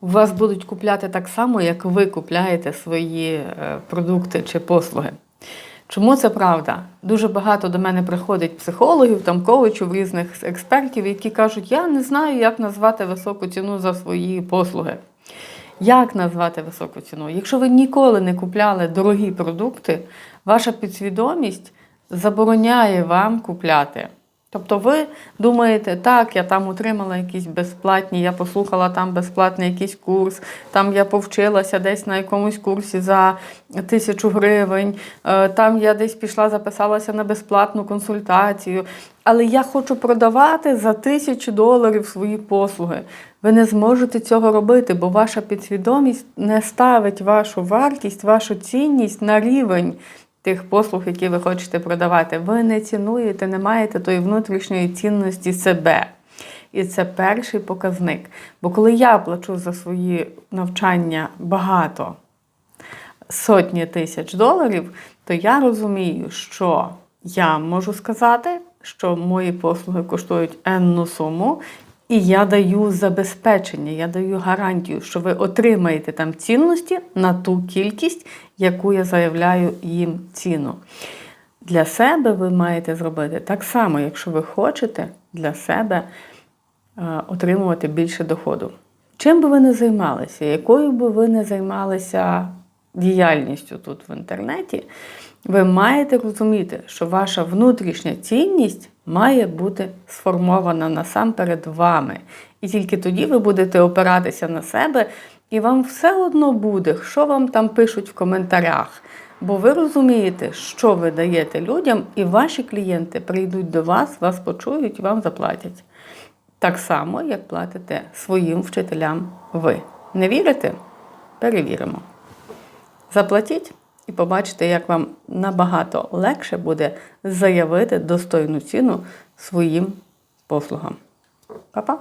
вас будуть купляти так само, як ви купляєте свої е, продукти чи послуги. Чому це правда? Дуже багато до мене приходить психологів, там коучів, різних експертів, які кажуть, я не знаю, як назвати високу ціну за свої послуги. Як назвати високу ціну? Якщо ви ніколи не купляли дорогі продукти, ваша підсвідомість забороняє вам купляти. Тобто ви думаєте, так, я там отримала якісь безплатні, я послухала там безплатний якийсь курс, там я повчилася десь на якомусь курсі за тисячу гривень, е, там я десь пішла, записалася на безплатну консультацію. Але я хочу продавати за тисячу доларів свої послуги. Ви не зможете цього робити, бо ваша підсвідомість не ставить вашу вартість, вашу цінність на рівень тих послуг, які ви хочете продавати. Ви не цінуєте, не маєте тої внутрішньої цінності себе. І це перший показник. Бо коли я плачу за свої навчання багато, сотні тисяч доларів, то я розумію, що я можу сказати, що мої послуги коштують енну суму, і я даю забезпечення, я даю гарантію, що ви отримаєте там цінності на ту кількість, яку я заявляю їм ціну. Для себе ви маєте зробити так само, якщо ви хочете для себе е, отримувати більше доходу. Чим би ви не займалися, якою би ви не займалися діяльністю тут в інтернеті, ви маєте розуміти, що ваша внутрішня цінність має бути сформована насамперед вами. І тільки тоді ви будете опиратися на себе, і вам все одно буде, що вам там пишуть в коментарях. Бо ви розумієте, що ви даєте людям, і ваші клієнти прийдуть до вас, вас почують і вам заплатять. Так само, як платите своїм вчителям ви. Не вірите? Перевіримо. Заплатіть і побачите, як вам набагато легше буде заявити достойну ціну своїм послугам. Па-па!